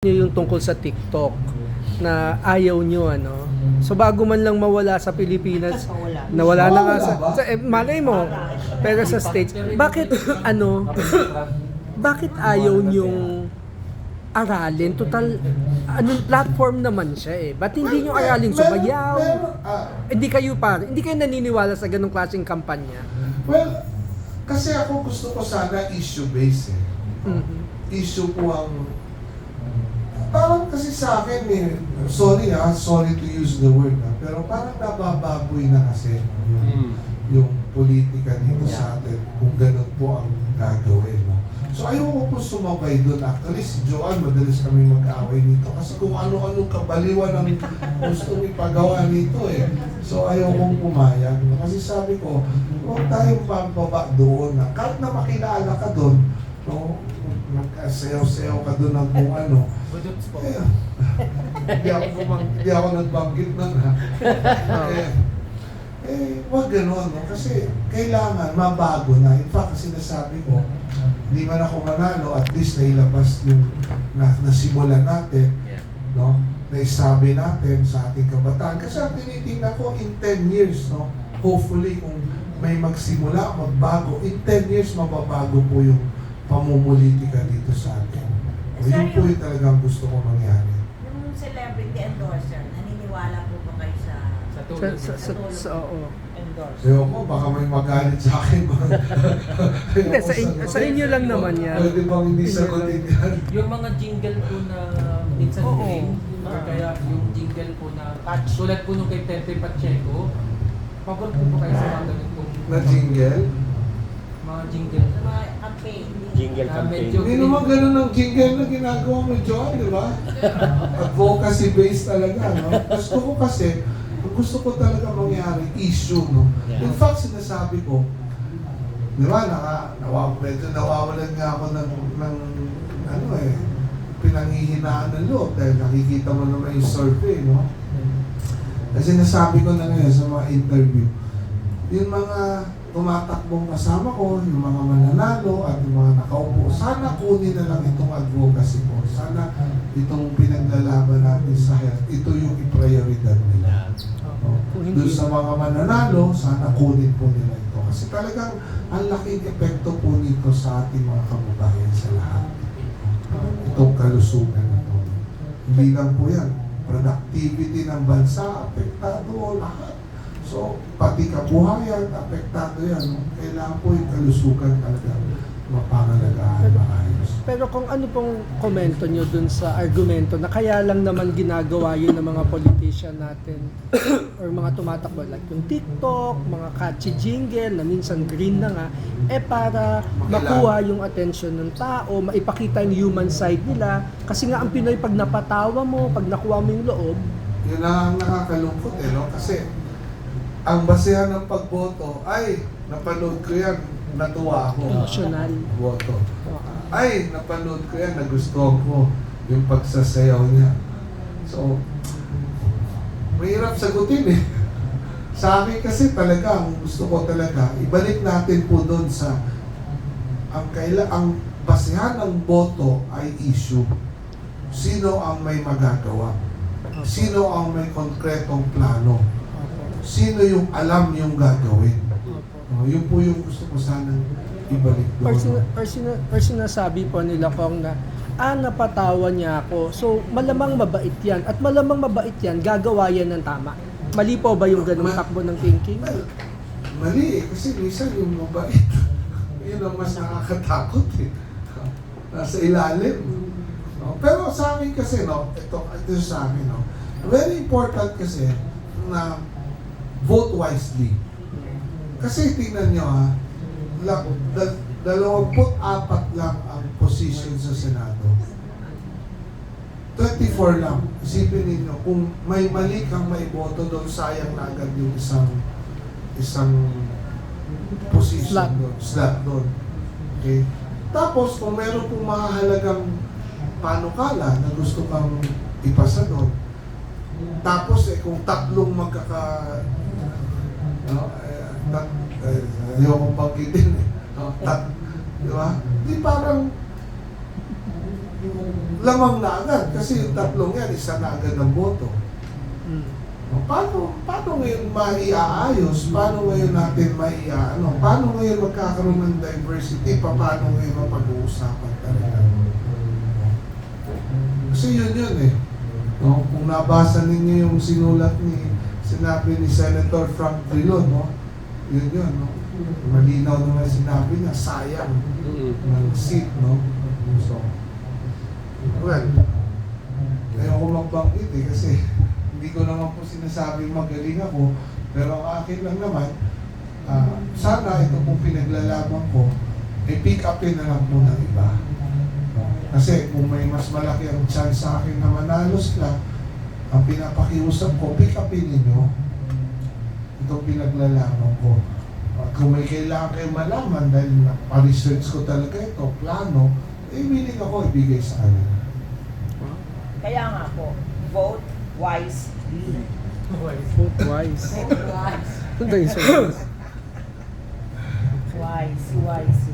nyo yung tungkol sa TikTok na ayaw nyo ano. So bago man lang mawala sa Pilipinas, Wala. nawala na nga sa, sa eh, malay mo. Pero sa States, bakit ano, bakit ayaw nyong aralin? Total, anong platform naman siya eh. Ba't hindi nyo aralin sumayaw? Meron- ah, Hindi kayo pa, hindi kayo naniniwala sa ganong klaseng kampanya. well, kasi ako gusto ko sana issue-based eh. Mhm. Issue po ang... Parang kasi sa akin eh, sorry ah, sorry to use the word ah, pero parang nabababoy na kasi yung, yung politika dito sa atin kung ganun po ang gagawin. No? So ayoko po sumabay doon. Actually, si Joanne, madalas kami mag-away nito kasi kung ano-anong kabaliwan ang gustong ipagawa nito eh. So ayokong pumayag. No? Kasi sabi ko, huwag tayong pababa doon. Na, kahit na makilala ka doon, no? Magkasayaw-sayaw ka doon ng kung ano. Eh, hindi ako bumang, hindi ako nagbanggit nun ha. eh, eh, wag ganun, no? Kasi kailangan mabago na. In fact, kasi nasabi ko, hindi man ako manalo, at least nailabas yung na, nasimulan natin, no? Naisabi natin sa ating kabataan. Kasi ang tinitingnan ko in 10 years, no? Hopefully, kung may magsimula, magbago, in 10 years, mababago po yung pamumulitika dito sa atin. O, yun po yung talagang gusto ko mangyari. Yung celebrity endorser, naniniwala po ba kayo sa Sa Sa, tulad. sa, sa, sa, oo. endorser? Sayo ko, baka may magalit sa akin. Hindi, sa, in- sa inyo lang naman yan. Pwede bang hindi sagutin yan? Yung mga jingle po na minsan Oo. ring, or kaya yung jingle po na tulad po nung kay Pepe Pacheco, pabor po po kayo sa mga ganun pong Na jingle? mga jingle. Sa mga campaign. Jingle Na campaign. medyo Hindi naman ganun ang jingle na ginagawa mo, John, di ba? Advocacy based talaga, no? Gusto ko kasi, ang gusto ko talaga mangyari, issue, no? Yeah. In fact, sinasabi ko, di ba, naka, nawaw, medyo nawawalan nga ako ng, ng ano eh, pinanghihinaan ng loob dahil nakikita mo naman yung survey, no? Kasi nasabi ko na ngayon sa mga interview, yung mga tumatakbong kasama ko, yung mga mananalo at yung mga nakaupo, sana kunin na lang itong advocacy ko. Sana itong pinaglalaban natin sa health, ito yung i-prioridad nila. No? Doon sa mga mananalo, sana kunin po nila ito. Kasi talagang ang laking epekto po nito sa ating mga kababayan sa lahat. Itong kalusugan na to. Hindi lang po yan. Productivity ng bansa, apektado lahat. So, pati kabuhayan, apektado yan. No? Kailangan po yung kalusugan talaga mapangalagaan maayos. Pero kung ano pong komento nyo dun sa argumento na kaya lang naman ginagawa yun ng mga politician natin or mga tumatakbo like yung TikTok, mga catchy jingle na minsan green na nga, eh para makuha yung attention ng tao, maipakita yung human side nila. Kasi nga ang Pinoy, pag napatawa mo, pag nakuha mo yung loob, Yun na ang nakakalungkot eh, no? Kasi ang basehan ng pagboto, ay, napanood ko yan, natuwa ako. emotional. Boto. Ay, napanood ko yan, nagustuhan ko yung pagsasayaw niya. So, mahirap sagutin eh. Sa akin kasi talaga, ang gusto ko talaga, ibalik natin po doon sa ang kaila ang basehan ng boto ay issue. Sino ang may magagawa? Sino ang may konkretong plano? Sino yung alam yung gagawin? Oh, yun po yung gusto ko sanang ibalik Or, doon. sina, or, sina, or sinasabi po nila kong na ah, napatawa niya ako. So, malamang mabait yan. At malamang mabait yan, gagawa yan ng tama. Mali po ba yung ganung Ma- takbo ng thinking? Well, mali eh. Kasi minsan yung mabait, yun ang mas nakakatakot eh. Nasa ilalim. No? Pero sa akin kasi, no, ito, ito sa akin, no, very important kasi na vote wisely. Kasi tingnan nyo ha, la, da, dalawamput apat lang ang position sa Senado. 24 lang. Isipin ninyo, kung may mali kang may boto doon, sayang na agad yung isang isang position Slot. doon, slot doon. Okay? Tapos, kung meron pong mahalagang panukala na gusto kang ipasa doon, tapos eh, kung tatlong magkaka... No, eh, tat, eh, ayokong eh. No, tat, di ba? Di parang lamang na agad. Kasi yung tatlong yan, isa na agad ang boto. Mm. O, Paano, paano ngayon maiaayos? Paano ngayon natin maiaano? Paano ngayon magkakaroon ng diversity? Pa- Paano ngayon mapag-uusapan talaga? Kasi yun yun eh. No? Kung nabasa ninyo yung sinulat ni, sinabi ni Senator Frank Drilon, no? Yun yun, no? Malinaw naman sinabi niya, sayang ng seat, no? So, well, ayoko magbanggit eh kasi hindi ko naman po sinasabing magaling ako pero ang akin lang naman ah, sana ito pong pinaglalaban ko eh pick upin na lang po ng iba kasi kung may mas malaki ang chance sa akin na manalo sila ang pinapakiusap ko pick upin ninyo itong pinaglalaban ko at kung may kailangan kayo malaman dahil pa-research ko talaga ito plano eh willing ako ibigay sa kanila Kaya nga po, vote wisely. Vote wise. Vote wise. Ano ba yung sabi? Wise, wisely.